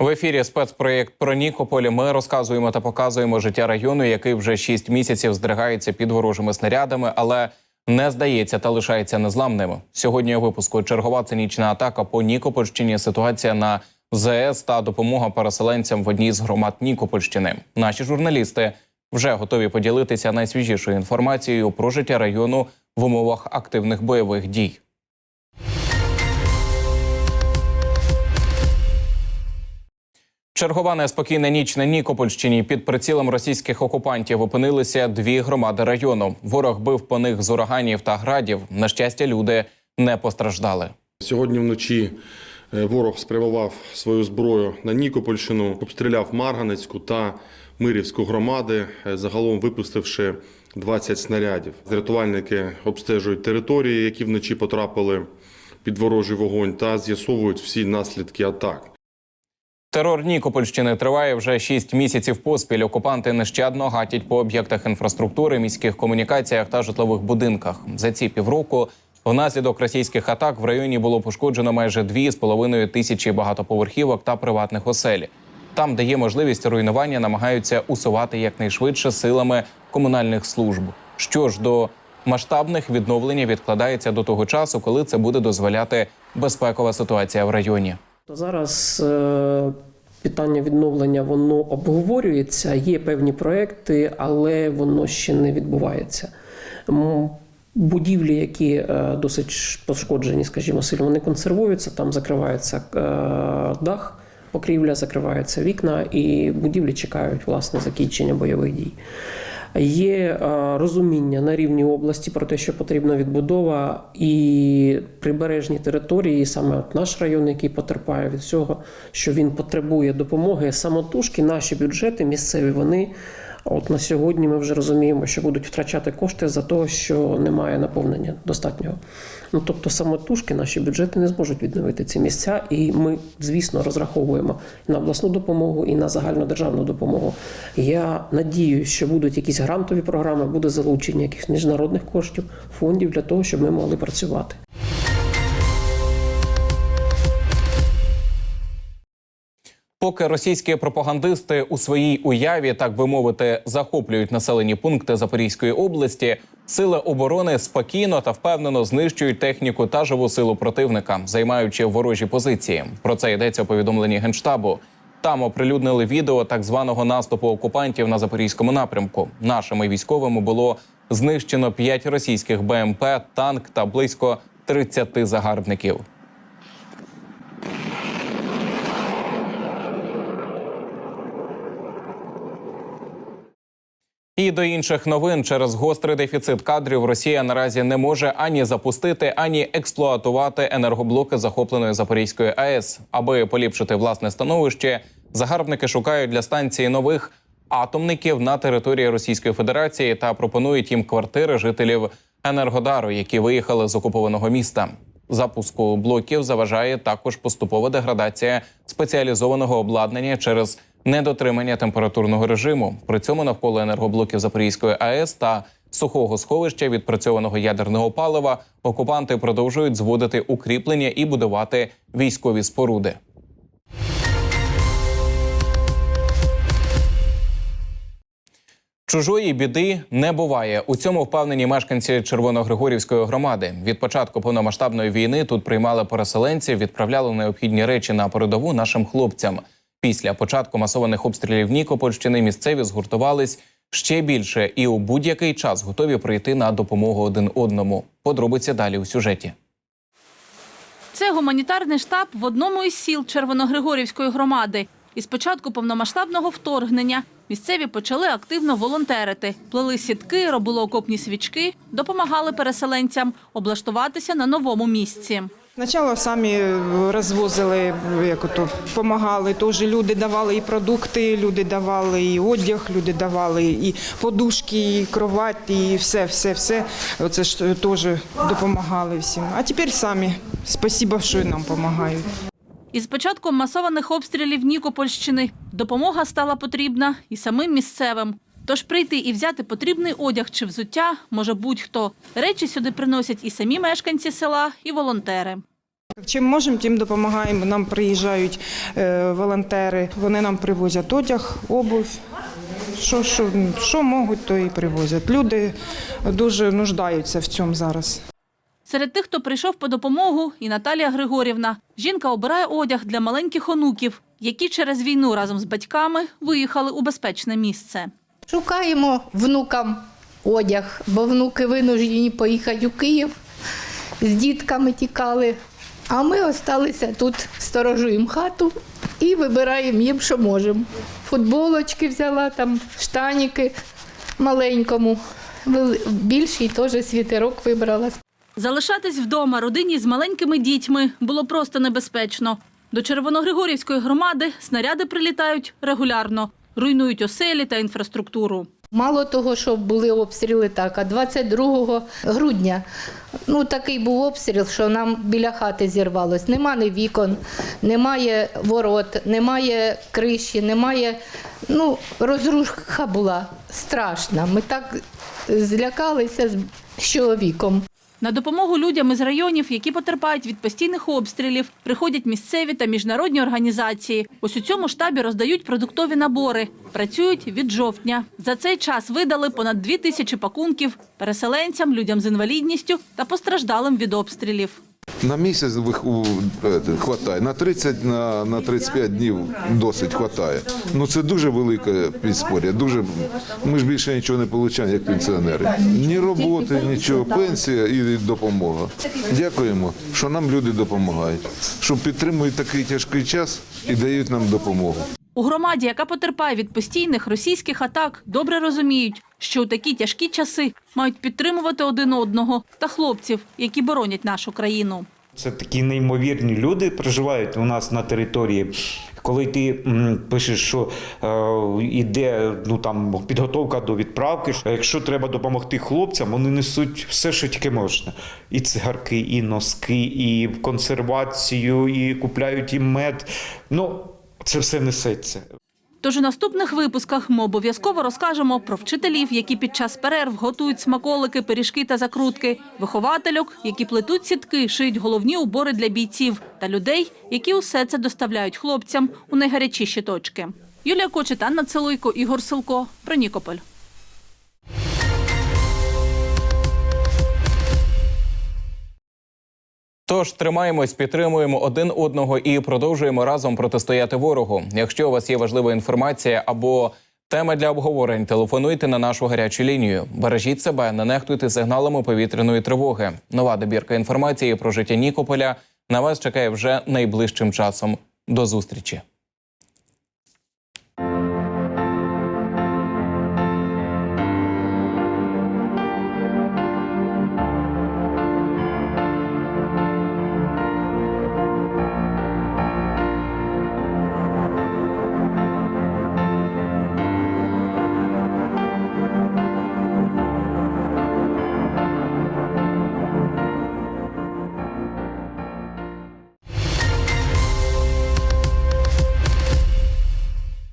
В ефірі спецпроєкт про Нікополь. Ми розказуємо та показуємо життя району, який вже шість місяців здригається під ворожими снарядами, але не здається та лишається незламним. Сьогодні у випуску чергова цинічна атака по Нікопольщині. Ситуація на ЗС та допомога переселенцям в одній з громад Нікопольщини. Наші журналісти вже готові поділитися найсвіжішою інформацією про життя району в умовах активних бойових дій. Чергова неспокійна ніч на Нікопольщині під прицілом російських окупантів опинилися дві громади району. Ворог бив по них з ураганів та градів. На щастя, люди не постраждали. Сьогодні вночі е, ворог спрямував свою зброю на Нікопольщину, обстріляв Марганецьку та Мирівську громади, е, загалом випустивши 20 снарядів. Рятувальники обстежують території, які вночі потрапили під ворожий вогонь, та з'ясовують всі наслідки атак. Терор Нікопольщини триває вже шість місяців поспіль. Окупанти нещадно гатять по об'єктах інфраструктури, міських комунікаціях та житлових будинках. За ці півроку внаслідок російських атак в районі було пошкоджено майже дві з половиною тисячі багатоповерхівок та приватних осель. Там, де є можливість руйнування, намагаються усувати якнайшвидше силами комунальних служб. Що ж до масштабних відновлення відкладається до того часу, коли це буде дозволяти безпекова ситуація в районі. То Зараз е, питання відновлення воно обговорюється. Є певні проекти, але воно ще не відбувається. Будівлі, які е, досить пошкоджені, скажімо, сильно, вони консервуються, там закривається е, дах, покрівля, закриваються вікна, і будівлі чекають власне закінчення бойових дій. Є е, розуміння на рівні області про те, що потрібна відбудова, і прибережні території, саме от наш район, який потерпає від цього, що він потребує допомоги. Самотужки наші бюджети місцеві вони. От на сьогодні ми вже розуміємо, що будуть втрачати кошти за того, що немає наповнення достатнього. Ну тобто самотужки наші бюджети не зможуть відновити ці місця, і ми, звісно, розраховуємо на обласну допомогу, і на загальнодержавну допомогу. Я надіюсь, що будуть якісь грантові програми, буде залучення якихось міжнародних коштів, фондів для того, щоб ми могли працювати. Поки російські пропагандисти у своїй уяві, так би мовити, захоплюють населені пункти Запорізької області, сили оборони спокійно та впевнено знищують техніку та живу силу противника, займаючи ворожі позиції. Про це йдеться у повідомленні генштабу. Там оприлюднили відео так званого наступу окупантів на запорізькому напрямку. Нашими військовими було знищено 5 російських БМП, танк та близько 30 загарбників. І до інших новин через гострий дефіцит кадрів Росія наразі не може ані запустити, ані експлуатувати енергоблоки захопленої Запорізької АЕС. Аби поліпшити власне становище, загарбники шукають для станції нових атомників на території Російської Федерації та пропонують їм квартири жителів Енергодару, які виїхали з окупованого міста. Запуску блоків заважає також поступова деградація спеціалізованого обладнання через недотримання температурного режиму. При цьому навколо енергоблоків Запорізької АЕС та сухого сховища відпрацьованого ядерного палива окупанти продовжують зводити укріплення і будувати військові споруди. Чужої біди не буває. У цьому впевнені мешканці Червоногригорівської громади. Від початку повномасштабної війни тут приймали переселенців, відправляли необхідні речі на передову нашим хлопцям. Після початку масованих обстрілів Нікопольщини місцеві згуртувались ще більше і у будь-який час готові прийти на допомогу один одному. Подробиці далі у сюжеті. Це гуманітарний штаб в одному із сіл Червоногригорівської громади. Із початку повномасштабного вторгнення місцеві почали активно волонтерити. Плели сітки, робили окопні свічки, допомагали переселенцям облаштуватися на новому місці. Спочатку самі розвозили, як ото, допомагали. Теж люди давали і продукти, люди давали і одяг, люди давали і подушки, і кровать, і все, все, все. Оце ж теж допомагали всім. А тепер самі. Спасибо, що нам допомагають. Із початком масованих обстрілів Нікопольщини допомога стала потрібна і самим місцевим. Тож прийти і взяти потрібний одяг чи взуття може будь-хто. Речі сюди приносять і самі мешканці села, і волонтери. Чим можемо, тим допомагаємо. Нам приїжджають е, волонтери, вони нам привозять одяг, обувь. Що, що, що можуть, то і привозять. Люди дуже нуждаються в цьому зараз. Серед тих, хто прийшов по допомогу, і Наталія Григорівна. Жінка обирає одяг для маленьких онуків, які через війну разом з батьками виїхали у безпечне місце. Шукаємо внукам одяг, бо внуки винуждені поїхати у Київ, з дітками тікали. А ми залишилися тут, сторожуємо хату і вибираємо їм, що можемо. Футболочки взяла, там штаніки маленькому, більший теж світерок вибрала. Залишатись вдома родині з маленькими дітьми було просто небезпечно. До Червоногригорівської громади снаряди прилітають регулярно, руйнують оселі та інфраструктуру. Мало того, що були обстріли так, а 22 грудня ну, такий був обстріл, що нам біля хати зірвалось. Нема ні вікон, немає ворот, немає криші, немає. Ну, розруха була страшна. Ми так злякалися з чоловіком. На допомогу людям із районів, які потерпають від постійних обстрілів, приходять місцеві та міжнародні організації. Ось у цьому штабі роздають продуктові набори. Працюють від жовтня. За цей час видали понад дві тисячі пакунків переселенцям, людям з інвалідністю та постраждалим від обстрілів. На місяць е, хватає, на 30, на, на 35 днів досить хватає. Ну це дуже велика підспоря. Дуже ми ж більше нічого не отримуємо, як пенсіонери. Ні роботи, нічого, пенсія і допомога. Дякуємо, що нам люди допомагають, що підтримують такий тяжкий час і дають нам допомогу. У громаді, яка потерпає від постійних російських атак, добре розуміють, що у такі тяжкі часи мають підтримувати один одного та хлопців, які боронять нашу країну. Це такі неймовірні люди проживають у нас на території. Коли ти пишеш, що е, іде ну там підготовка до відправки, якщо треба допомогти хлопцям, вони несуть все, що тільки можна. І цигарки, і носки, і консервацію, і купляють їм мед. Ну це все несеться. Тож у наступних випусках ми обов'язково розкажемо про вчителів, які під час перерв готують смаколики, пиріжки та закрутки, виховательок, які плетуть сітки, шиють головні убори для бійців, та людей, які усе це доставляють хлопцям у найгарячіші точки. Юлія Кочет, Анна Целуйко, Ігор Силко. Про Нікополь. Тож тримаємось, підтримуємо один одного і продовжуємо разом протистояти ворогу. Якщо у вас є важлива інформація або тема для обговорень, телефонуйте на нашу гарячу лінію. Бережіть себе, не нехтуйте сигналами повітряної тривоги. Нова добірка інформації про життя Нікополя на вас чекає вже найближчим часом. До зустрічі.